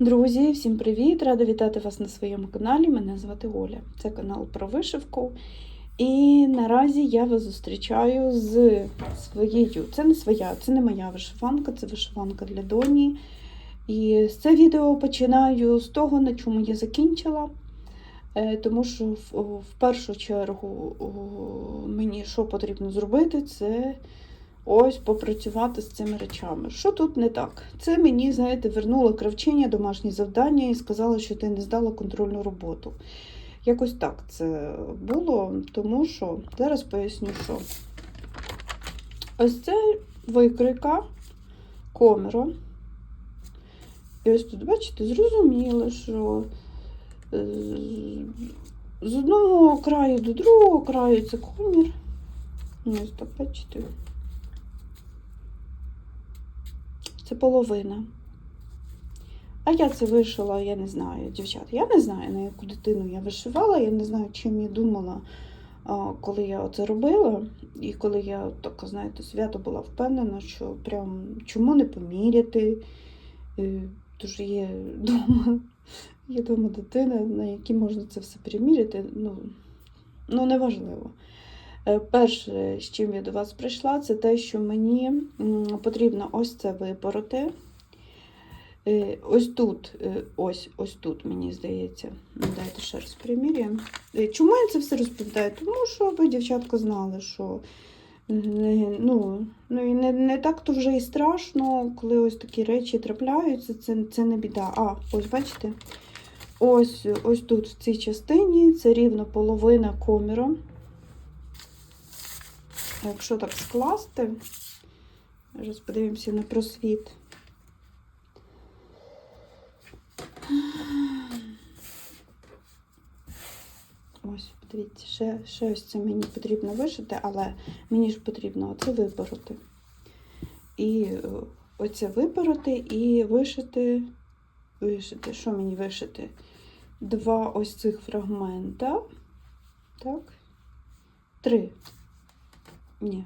Друзі, всім привіт! Рада вітати вас на своєму каналі. Мене звати Оля. Це канал про вишивку. І наразі я вас зустрічаю з своєю. Це не своя, це не моя вишиванка, це вишиванка для доні. І це відео починаю з того, на чому я закінчила. Е, Тому що в, першу чергу мені що потрібно зробити, це ось попрацювати з цими речами. Що тут не так? Це мені, знаєте, вернуло кравчиня домашнє завдання і сказала, що ти не здала контрольну роботу. Якось так це було, тому що зараз поясню, що ось це викрика комера. І ось тут, бачите, зрозуміло, що е, з одного краю до другого краю це комір. Ось так, бачите. Це половина. А я це вишила, я не знаю, дівчат. Я не знаю, на яку дитину я вишивала, я не знаю, чим я думала, коли я це робила. І коли я так, знаєте, свято була впевнена, що прям чому не поміряти. Е, Тож є вдома, є вдома дитина, на якій можна це все переміряти. Ну, ну неважливо. Е, Перше, з чим я до вас прийшла, це те, що мені потрібно ось це випороти. Е, Ось тут, е, ось, ось тут, мені здається. Ну, Дайте ще раз приміряємо. Е, Чому я це все розповідаю? Тому що ви, дівчатка, знали, що ну, ну, і не, не так то вже і страшно, коли ось такі речі трапляються, це, це не біда. А, ось бачите? Ось, ось тут, в цій частині, це рівно половина коміра. Якщо так скласти, зараз подивимося на просвіт. Ось, подивіться, ще, ще ось це мені потрібно вишити, але мені ж потрібно оце випороти. І е, оце випороти і вишити. Вишити. Що мені вишити? Два ось цих фрагмента. Так. Три. Ні.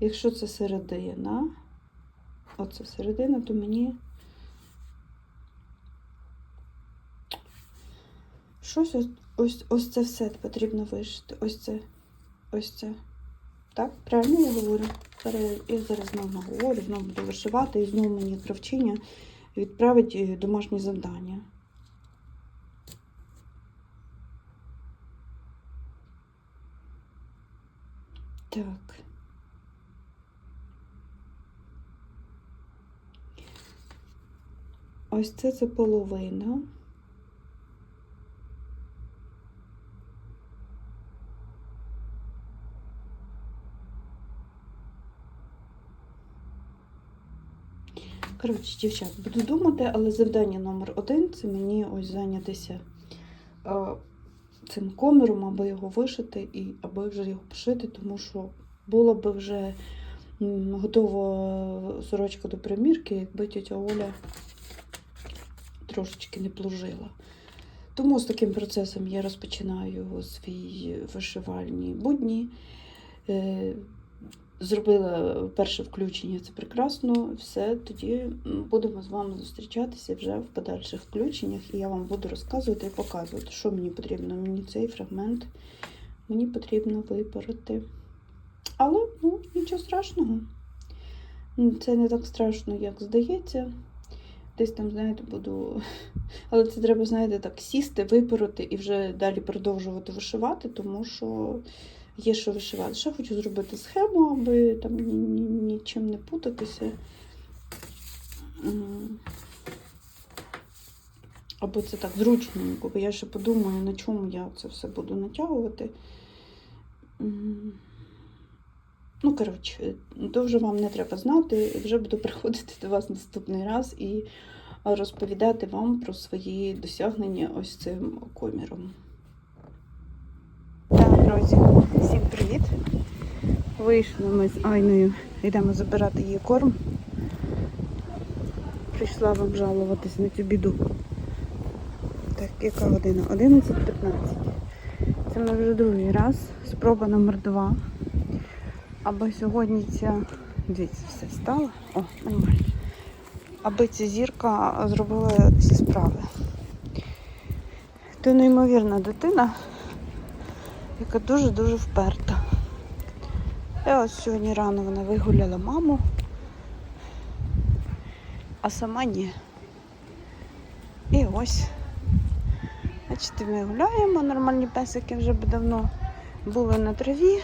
Якщо це середина, оце середина, то мені щось ось, ось, це все потрібно вишити. Ось це. Ось це. Так, правильно я говорю? Я зараз знову наговорю, знову буду вишивати, і знову мені кравчиня відправить е, домашнє завдання. Так. Ось це це половина. Коротше, дівчат, буду думати, але завдання номер один це мені ось зайнятися е, цим коміром, аби його вишити і аби вже його пошити, тому що була би вже готова сорочка до примірки, якби тітя Оля трошечки не плужила. Тому з таким процесом я розпочинаю свої вишивальні будні. Зробила перше включення, це прекрасно. Все, тоді будемо з вами зустрічатися вже в подальших включеннях, і я вам буду розказувати і показувати, що мені потрібно. Мені цей фрагмент мені потрібно випороти. Але ну, нічого страшного. Це не так страшно, як здається. Десь там, знаєте, буду. Але це треба, знаєте, так сісти, випороти і вже далі продовжувати вишивати, тому що є що вишивати. Ще хочу зробити схему, аби там ні- ні- нічим не путатися. Або це так зручненько, бо я ще подумаю, на чому я це все буду натягувати. Ну, коротше, дуже вам не треба знати. Вже буду приходити до вас наступний раз і розповідати вам про свої досягнення ось цим коміром. Так, друзі, привіт. Вийшли ми з Айною, йдемо забирати її корм. Прийшла вам жалуватись на цю біду. Так, яка година? 11.15. Це ми вже другий раз. Спроба номер два. Аби сьогодні ця. Дивіться, все стало. О, нормально. аби ця зірка зробила всі справи. Ти неймовірна дитина, яка дуже-дуже вперта. І ось сьогодні рано вона вигуляла маму, а сама ні. І ось. Бачите, ми гуляємо, нормальні песики вже давно були на траві.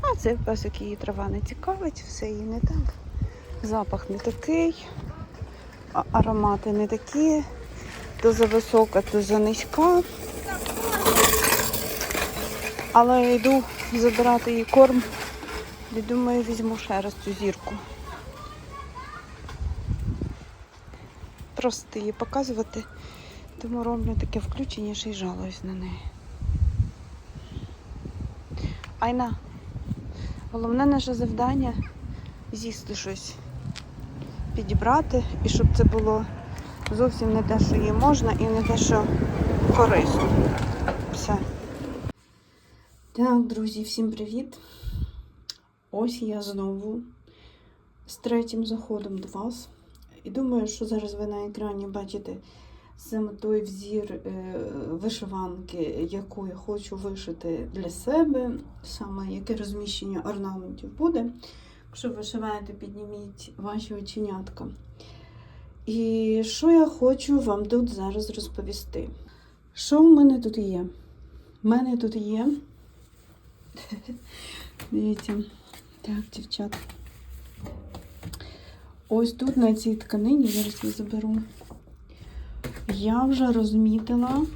А цей песик її трава не цікавить, все їй не так. Запах не такий, аромати не такі, то за висока, то за низька. Але я йду забирати їй корм і думаю, візьму ще раз цю зірку. Просто її показувати, тому роблю таке включення, ще й жалуюсь на неї. Айна, головне наше завдання з'їсти щось, підібрати, і щоб це було зовсім не те, що їй можна, і не те, що корисно. Все. Так, друзі, всім привіт. Ось я знову з третім заходом до вас. І думаю, що зараз ви на екрані бачите саме той взір е, вишиванки, яку я хочу вишити для себе, саме яке розміщення орнаментів буде. Якщо вишиваєте, підніміть ваші оченятка. І що я хочу вам тут зараз розповісти? Що в мене тут є? У мене тут є. Дивіться, так, дівчата. Ось тут на цій тканині, зараз я заберу. Я вже розмітила.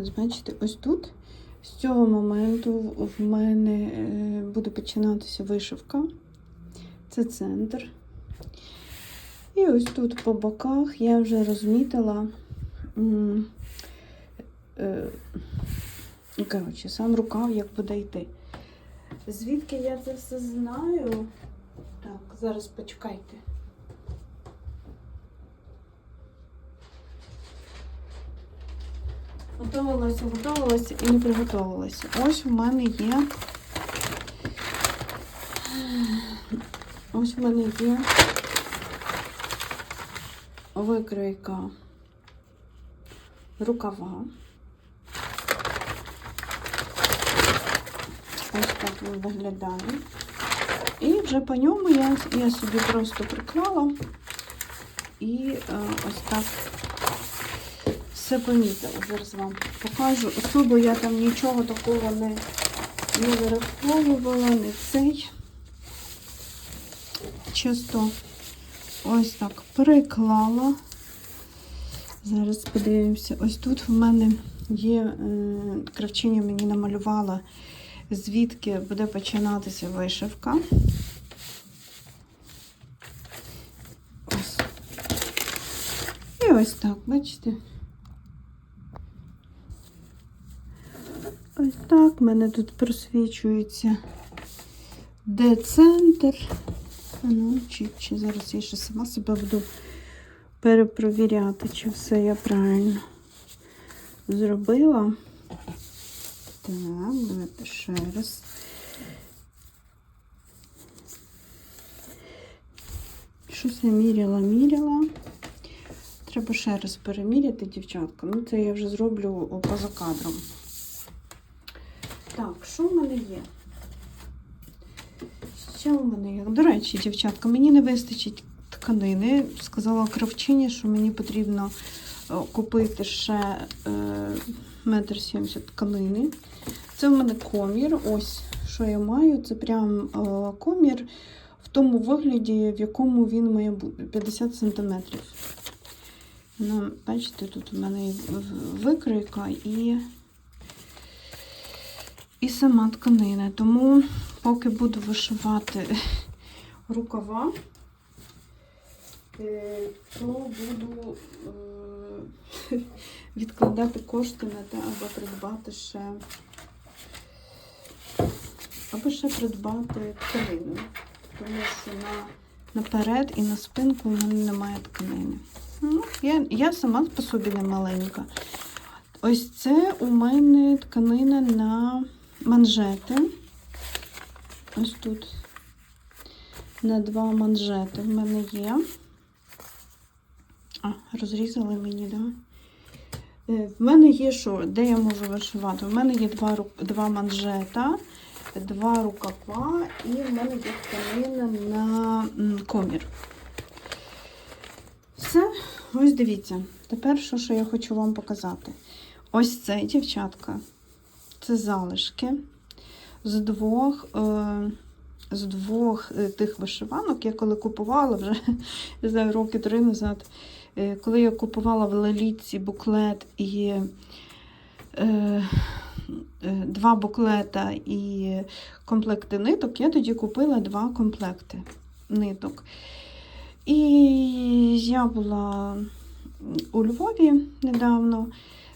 Ось бачите, ось тут. З цього моменту в мене е, буде починатися вишивка. Це центр. І ось тут по боках я вже розмітила. Е, Коротше, сам рукав як буде йти. Звідки я це все знаю? Так, зараз почекайте. Готувалася, готувалася і не приготувалася. Ось у мене є. Ось у мене є викройка рукава. Ось так він виглядає. І вже по ньому я, я собі просто приклала і е, ось так все помітила. Зараз вам покажу. Особо я там нічого такого не, не вираховувала, не цей. Чисто ось так приклала. Зараз подивимося. Ось тут в мене є е, кравчиня мені намалювала, звідки буде починатися вишивка. Ось. І ось так, бачите? Ось так, в мене тут просвічується де центр. Ну, чи, чи зараз я ще сама себе буду перепровіряти, чи все я правильно зробила. Так, давайте ще раз. Щось я міряла, міряла. Треба ще раз переміряти, дівчатка. Ну, це я вже зроблю поза кадром. Так, що в мене є? Що в мене є? До речі, дівчатка, мені не вистачить тканини. Сказала кравчині, що мені потрібно е, купити ще е, метр сімдесят тканини. Це в мене комір. Ось що я маю. Це прям е, комір в тому вигляді, в якому він має бути 50 см. Ну, бачите, тут у мене і в- викройка і, і сама тканина. Тому поки буду вишивати рукава, е, то буду е, відкладати кошти на те, аби придбати ще аби ще придбати тканину. Тому що на, наперед і на спинку у мене немає тканини. Ну, я, я сама по собі не маленька. Ось це у мене тканина на манжети. Ось тут на два манжети. В мене є. А, розрізали мені, так? Да? Е, В мене є що? Де я можу вишивати? В мене є два, два манжета, два рукава і в мене є тканина на комір. Все, ось дивіться. Тепер що, що я хочу вам показати. Ось це, дівчатка. Це залишки з двох, е, з двох е, тих вишиванок. Я коли купувала вже не знаю, роки три назад. Е, коли я купувала в Лелітці буклет і е, е, два буклета і комплекти ниток, я тоді купила два комплекти ниток. І я була у Львові недавно,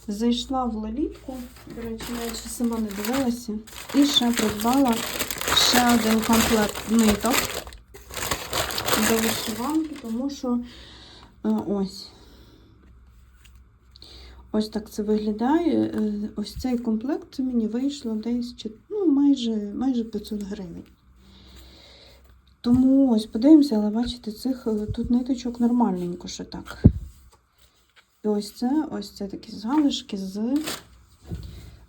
зайшла в Лелітку, до речі, навіть ще сама не дивилася, і ще придбала ще один комплект ниток до вишиванки, тому що Ось. Ось так це виглядає. Е, Ось цей комплект мені вийшло десь ну, майже, майже 500 гривень. Тому ось подивимося, але бачите, цих е, тут ниточок нормальненько, що так. І ось це, ось це такі залишки з,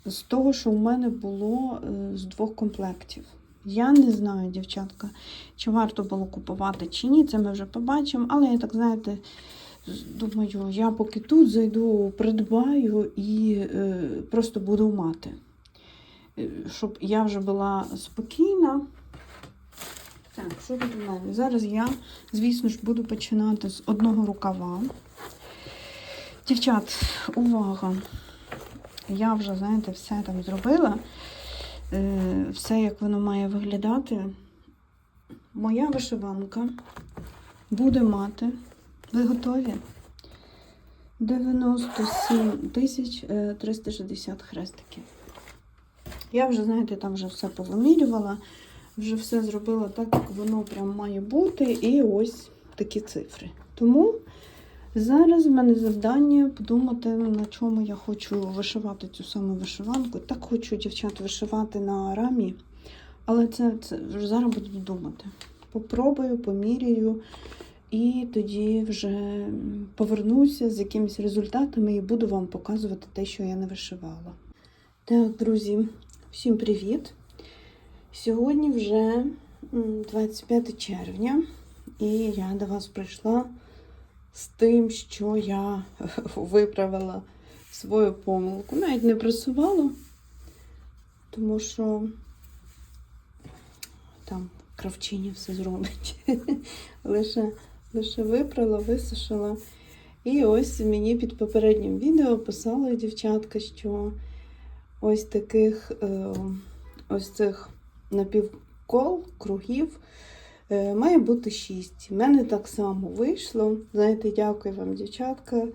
з того, що в мене було е, з двох комплектів. Я не знаю, дівчатка, чи варто було купувати, чи ні, це ми вже побачимо. Але я так, знаєте, думаю, я поки тут зайду, придбаю і е, просто буду мати. Е, Щоб я вже була спокійна. Так, що тут у мене? Зараз я, звісно ж, буду починати з одного рукава. Дівчат, увага! Я вже, знаєте, все там зробила. Е, все, як воно має виглядати. Моя вишиванка буде мати. Ви готові? 97 тисяч е, 360 хрестиків. Я вже, знаєте, там вже все повимірювала, вже все зробила так, як воно прям має бути. І ось такі цифри. Тому зараз в мене завдання подумати, на чому я хочу вишивати цю саму вишиванку. Так хочу, дівчат, вишивати на рамі, але це, це вже зараз буду думати. Попробую, поміряю. І тоді вже повернуся з якимись результатами і буду вам показувати те, що я не вишивала. Так, друзі, всім привіт! Сьогодні вже 25 червня, і я до вас прийшла з тим, що я виправила свою помилку. Навіть не пресувала, тому що там кравчиня все зробить. Лише лише випрала, висушила. І ось мені під попереднім відео писала дівчатка, що ось таких е, ось цих напівкол, кругів має бути 6. У мене так само вийшло. Знаєте, дякую вам, дівчатка.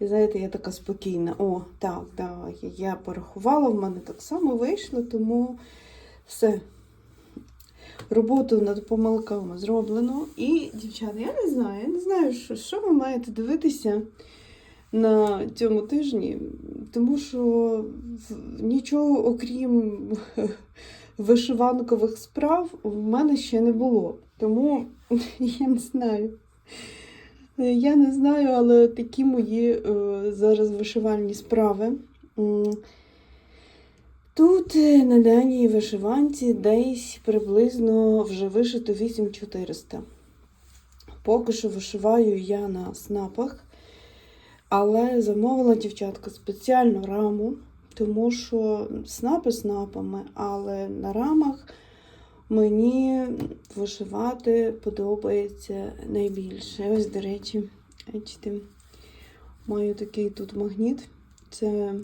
І знаєте, я така спокійна. О, так, да, я порахувала, в мене так само вийшло, тому все. Роботу над помилками зроблено. І, дівчата, я не знаю, я не знаю, що, що ви маєте дивитися на цьому тижні, тому що нічого, окрім вишиванкових справ, в мене ще не було. Тому я не знаю. Я не знаю, але такі мої е, зараз вишивальні справи. Тут е, на даній вишиванці десь приблизно вже вишито 8400. Поки що вишиваю я на снапах, але замовила дівчатка спеціальну раму, тому що снапи снапами, але на рамах мені вишивати подобається найбільше. Ось, до речі, бачите, маю такий тут магніт. Це,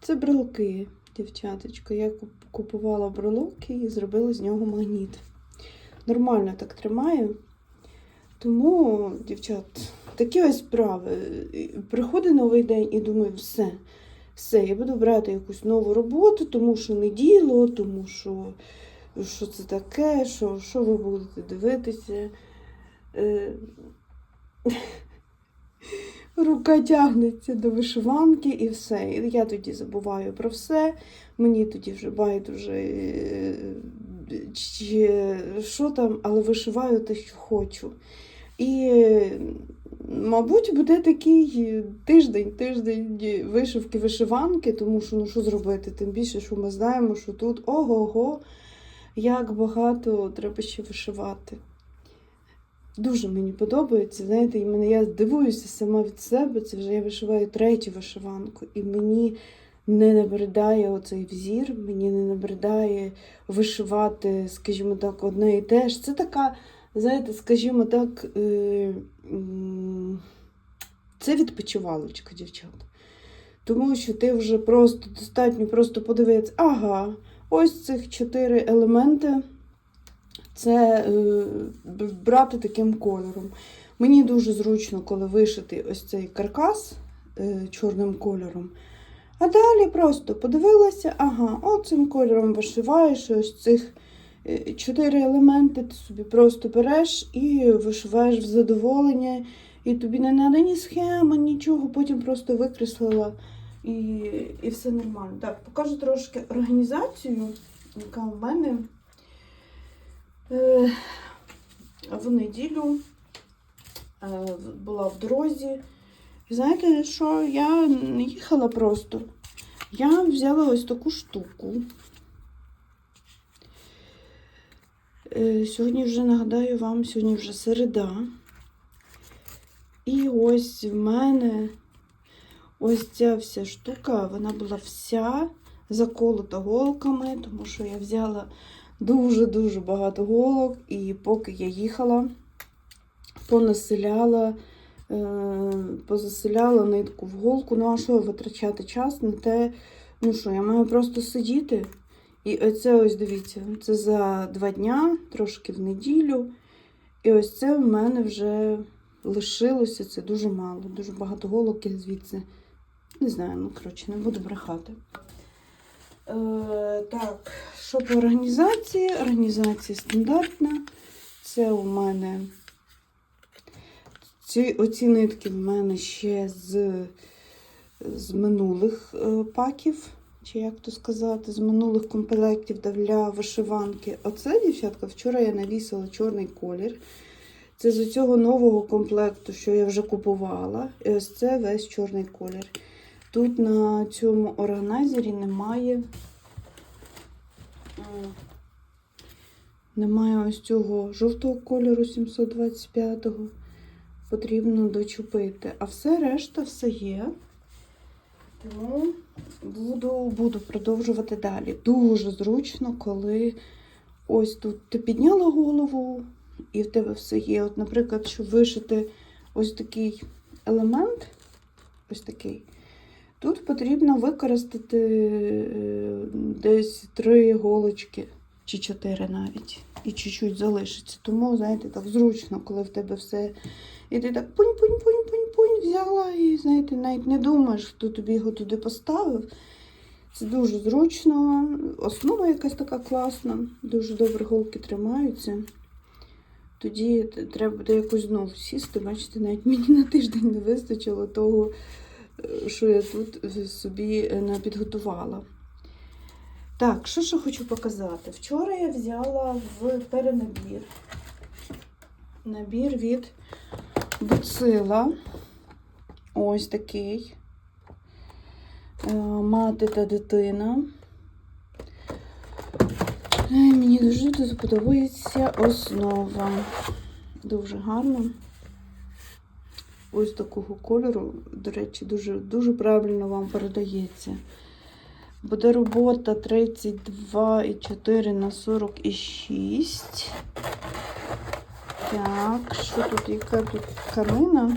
це брелки, дівчаточка. Я купувала брелоки і зробила з нього магніт. Нормально так тримаю. Тому, дівчат, такі ось справи. Приходить новий день і думаю, все, все, я буду брати якусь нову роботу, тому що не діло, тому що, що це таке, що, що ви будете дивитися. Е, Рука тягнеться до вишиванки і все. І я тоді забуваю про все. Мені тоді вже байдуже, е, чи що там, але вишиваю те, що хочу. І, мабуть, буде такий тиждень, тиждень вишивки, вишиванки, тому що ну що зробити? Тим більше, що ми знаємо, що тут ого-го, як багато треба ще вишивати. Дуже мені подобається. Знаєте, і мене я дивуюся сама від себе. Це вже я вишиваю третю вишиванку, і мені не набридає оцей взір, мені не набридає вишивати, скажімо так, одне і те ж. Це така, знаєте, скажімо так, е, це відпочивалочка, дівчата. Тому що ти вже просто достатньо просто подивитися, ага, ось цих чотири елементи. Це е, брати таким кольором. Мені дуже зручно, коли вишити ось цей каркас е, чорним кольором. А далі просто подивилася, ага, оцим кольором вишиваєш ось цих е, чотири елементи ти собі просто береш і вишиваєш в задоволення. І тобі не треба ні схема, нічого, потім просто викреслила і, і все нормально. Так, покажу трошки організацію, яка в мене. Е, в неділю е, була в дорозі. Знаєте, що я не їхала просто. Я взяла ось таку штуку. Е, Сьогодні вже нагадаю вам, сьогодні вже середа. І ось в мене ось ця вся штука, вона була вся заколота голками, тому що я взяла дуже-дуже багато голок, і поки я їхала, понаселяла, е, позаселяла нитку в голку. Ну, а що витрачати час на те, ну що, я маю просто сидіти. І оце ось дивіться, це за два дня, трошки в неділю. І ось це в мене вже лишилося. Це дуже мало, дуже багато голок звідси. Не знаю, ну коротше, не буду брехати. Е, так, що по організації? Організація стандартна. Це у мене ці, оці нитки в мене ще з, з минулих е, паків, чи як то сказати, з минулих комплектів для вишиванки. Оце, дівчатка, вчора я навісила чорний колір. Це з цього нового комплекту, що я вже купувала. І ось це весь чорний колір. Тут на цьому органайзері немає. Немає ось цього жовтого кольору 725-го. Потрібно дочупити. А все решта все є. Тому буду, буду продовжувати далі. Дуже зручно, коли ось тут ти підняла голову і в тебе все є. От, наприклад, щоб вишити ось такий елемент, ось такий. Тут потрібно використати е, десь три голочки чи чотири навіть. І чуть-чуть залишиться. Тому, знаєте, так зручно, коли в тебе все. І ти так пунь-пунь-пунь-пунь-пунь взяла, і знаєте, навіть не думаєш, хто тобі його туди поставив. Це дуже зручно. Основа якась така класна, дуже добре голки тримаються. Тоді треба буде якось знову сісти. Бачите, навіть мені на тиждень не вистачило того, що я тут собі е, напідготувала. Так, що ще хочу показати? Вчора я взяла в перенабір набір від Буцила. Ось такий. Е, Мати та дитина. Е, Мені дуже дуже подобається основа. Дуже гарно. Ось такого кольору, до речі, дуже, дуже правильно вам передається. Буде робота 32,4 на 46. Так, що тут, яка тут тканина?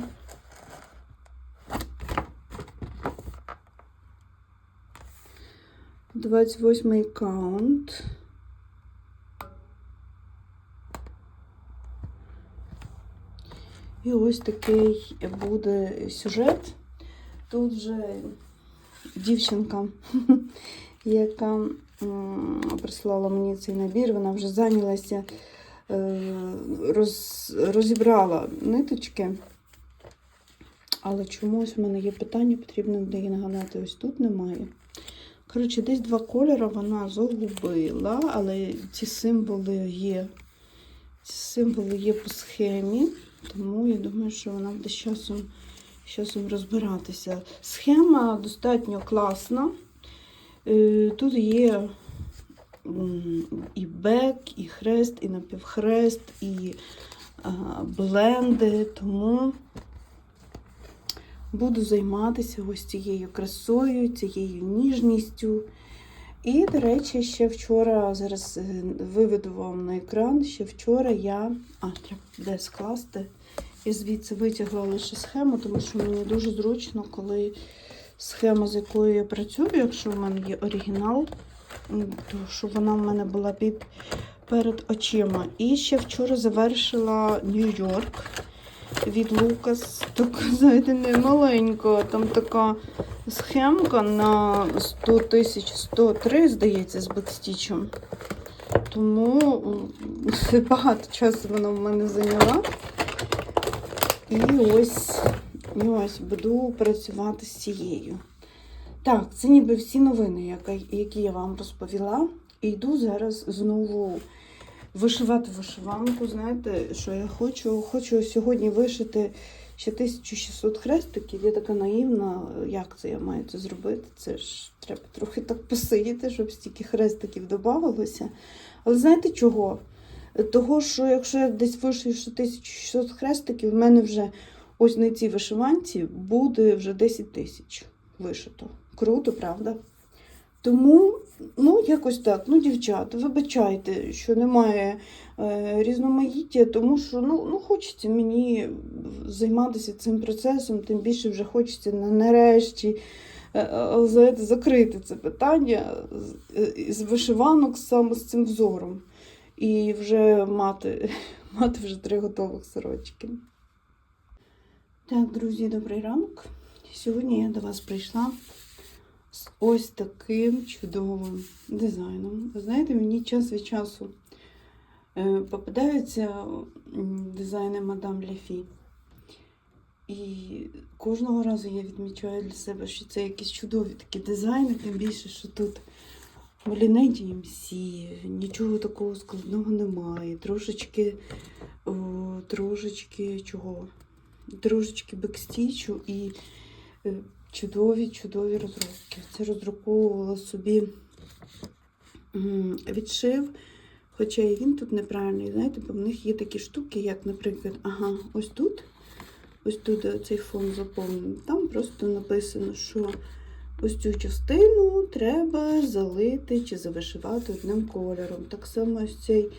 Двадцять восьмий каунт. І ось такий буде сюжет. Тут вже дівчинка, яка прислала мені цей набір, вона вже зайнялася, е, роз, розібрала ниточки. Але чомусь в мене є питання, потрібно буде її нагадати. Ось тут немає. Коротше, десь два кольори вона загубила, але ці символи є. Ці символи є по схемі, тому я думаю, що вона буде з часом, з часом розбиратися. Схема достатньо класна. Е, Тут є і бек, і хрест, і напівхрест, і бленди, тому буду займатися ось цією красою, цією ніжністю. І, до речі, ще вчора, зараз е, виведу вам на екран, ще вчора я. А, треба буде скласти. І звідси витягла лише схему, тому що мені дуже зручно, коли схема, з якою я працюю, якщо в мене є оригінал, то щоб вона в мене була під перед очима. І ще вчора завершила Нью-Йорк від Лукас. Так, знаєте, не маленька. Там така схемка на 100 тисяч 103, здається, з бекстічем. Тому багато часу вона в мене зайняла. І ось, і ось буду працювати з цією. Так, це ніби всі новини, які я вам розповіла. І йду зараз знову вишивати вишиванку. Знаєте, що я хочу? Хочу сьогодні вишити ще 1600 хрестиків. Я така наївна, як це я маю це зробити? Це ж треба трохи так посидіти, щоб стільки хрестиків додавалося. Але знаєте чого? Того, що якщо я десь вишию ще 1600 хрестиків, в мене вже ось на цій вишиванці буде вже 10 тисяч вишито. Круто, правда? Тому, ну, якось так. Ну, дівчата, вибачайте, що немає е, різноманіття, тому що ну, ну, хочеться мені займатися цим процесом, тим більше вже хочеться на нарешті е, е, закрити це питання з, е, вишиванок саме з цим взором. І вже мати, мати вже три готових сорочки. Так, друзі, добрий ранок. Сьогодні я до вас прийшла ось таким чудовим дизайном. Ви знаєте, мені час від часу е, попадаються дизайни мадам Лефі. І кожного разу я відмічаю для себе, що це якісь чудові такі дизайни, тим більше, що тут Маліне DMC, нічого такого складного немає. Трошечки, о, трошечки чого? Трошечки бекстічу і е, чудові, чудові розробки. Це роздруковувала собі відшив, хоча і він тут неправильний, знаєте, бо в них є такі штуки, як, наприклад, ага, ось тут, ось тут цей фон заповнений. Там просто написано, що ось цю частину треба залити чи завишивати одним кольором. Так само ось цей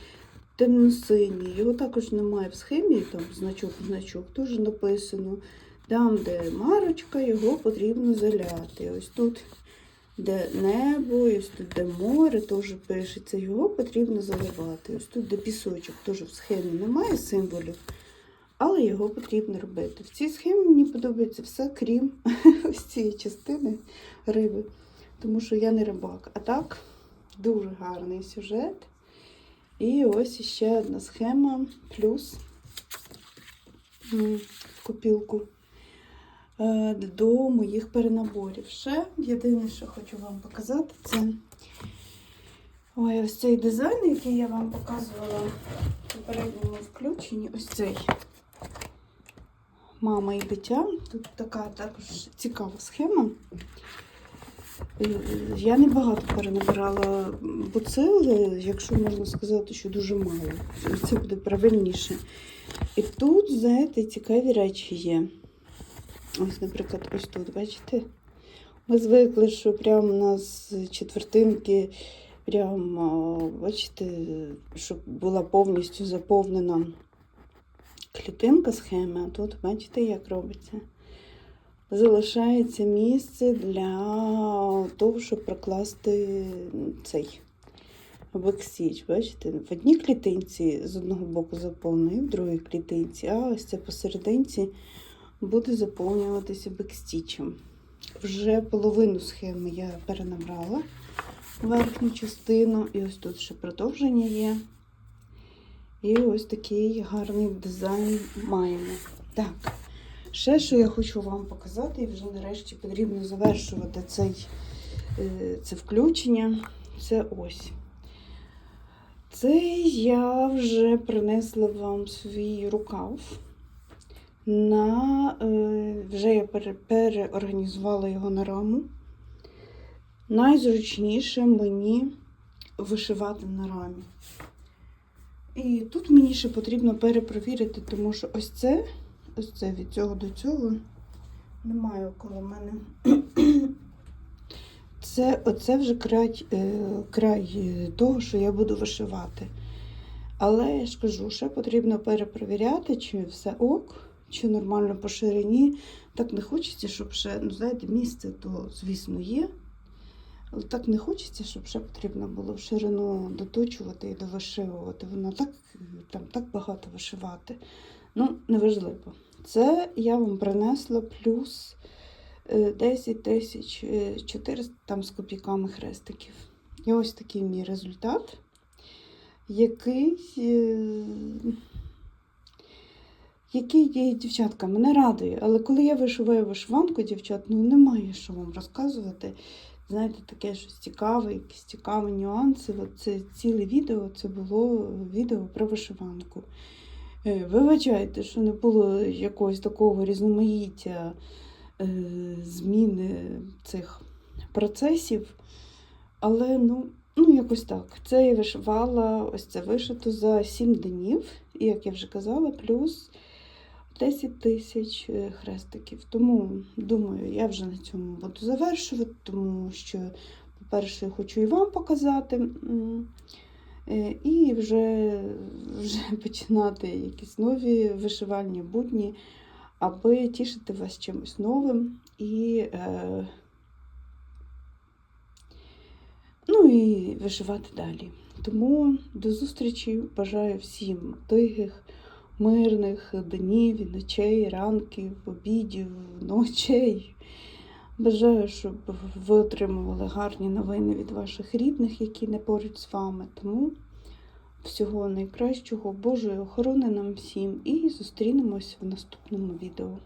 темно-синій. Його також немає в схемі, там значок, значок, теж написано. Там, де марочка, його потрібно заляти. Ось тут, де небо, ось тут, де море, теж пишеться, його потрібно заливати. Ось тут, де пісочок, теж в схемі немає символів, але його потрібно робити. В цій схемі мені подобається все, крім ось цієї частини риби, тому що я не рибак. А так, дуже гарний сюжет. І ось ще одна схема, плюс копілку до моїх перенаборів. Ще єдине, що хочу вам показати, це ой, ось цей дизайн, який я вам показувала в попередньому включенні. Ось цей мама і дитя. Тут така також цікава схема. Е, Я не багато перенабирала буцил, якщо можна сказати, що дуже мало. Це буде правильніше. І тут, знаєте, цікаві речі є. Ось, наприклад, ось тут, бачите? Ми звикли, що прямо у нас четвертинки, прямо, бачите, щоб була повністю заповнена клітинка схеми, а тут бачите, як робиться. Залишається місце для того, щоб прокласти цей бексіч. Бачите, в одній клітинці з одного боку заповнений, в другій клітинці, а ось це посерединці буде заповнюватися бекстічем. Вже половину схеми я перенабрала верхню частину, і ось тут ще продовження є. І ось такий гарний дизайн маємо. Так, ще що я хочу вам показати, і вже нарешті потрібно завершувати цей е, це включення. Це ось. Це я вже принесла вам свій рукав. На, е, вже я пере, переорганізувала його на раму. Найзручніше мені вишивати на рамі. І тут мені ще потрібно перепровірити, тому що ось це, ось це від цього до цього немає коло мене. Це оце вже край, е, край того, що я буду вишивати. Але я ж кажу, ще потрібно перепровіряти, чи все ок, чи нормально по ширині. Так не хочеться, щоб ще, ну знаєте, місце то, звісно, є. Але так не хочеться, щоб ще потрібно було в ширину доточувати і довишивувати. Воно так, там так багато вишивати. Ну, неважливо. Це я вам принесла плюс е, 10 тисяч е, 400 там з копійками хрестиків. І ось такий мій результат, який, е, який е, дівчатка, мене радує. Але коли я вишиваю вишиванку, дівчат, ну немає що вам розказувати. Знаєте, таке щось цікаве, якісь цікаві нюанси. Це ціле відео це було відео про вишиванку. Е, Вибачайте, що не було якогось такого різноманіття е, зміни цих процесів. Але ну, ну, якось так. Це я вишивала, ось це вишито за 7 днів, і, як я вже казала, плюс 10 тисяч е, хрестиків. Тому, думаю, я вже на цьому буду завершувати, тому що, по-перше, хочу і вам показати. е, І вже, вже починати якісь нові вишивальні будні, аби тішити вас чимось новим і, е, ну, і вишивати далі. Тому до зустрічі бажаю всім тихих, мирних днів ночей, ранків, обідів, ночей. Бажаю, щоб ви отримували гарні новини від ваших рідних, які не поруч з вами. Тому всього найкращого, Божої охорони нам всім і зустрінемось в наступному відео.